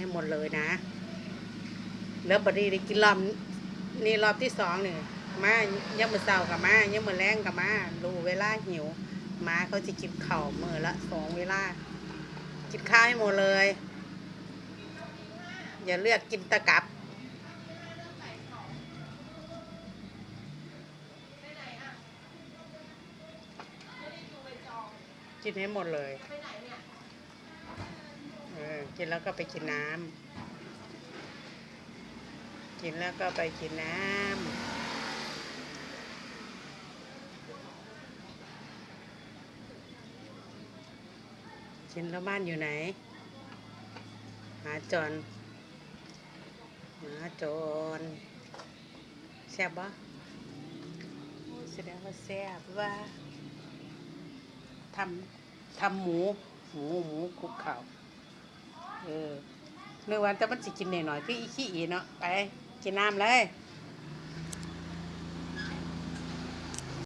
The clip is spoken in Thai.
ให้หมดเลยนะ แล้วบัดนี้ได้กินรอบนี่รอบที่สองนี่มายังมือเศร้ากับมายังมือแรงกับมารู้เวลาหิวมาเขาจะกินเข้ามือละสองเวลากินข้าวให้หมดเลย อย่าเลือกกินตะกับกินให้หมดเลยเออ กินแล้วก็ไปกินน้ำกินแล้วก็ไปกินน้ำกินแล้วบ้านอยู่ไหน หาจอนหาจอนแซ่บปะแสดงว่าแซ่บว่าทำทำหมู หมูหมูคุกข้าว ออเมื่อวันแต่มันสิกินหน่อยๆคืออีขี้อีเนาะไปกินน้ำเลย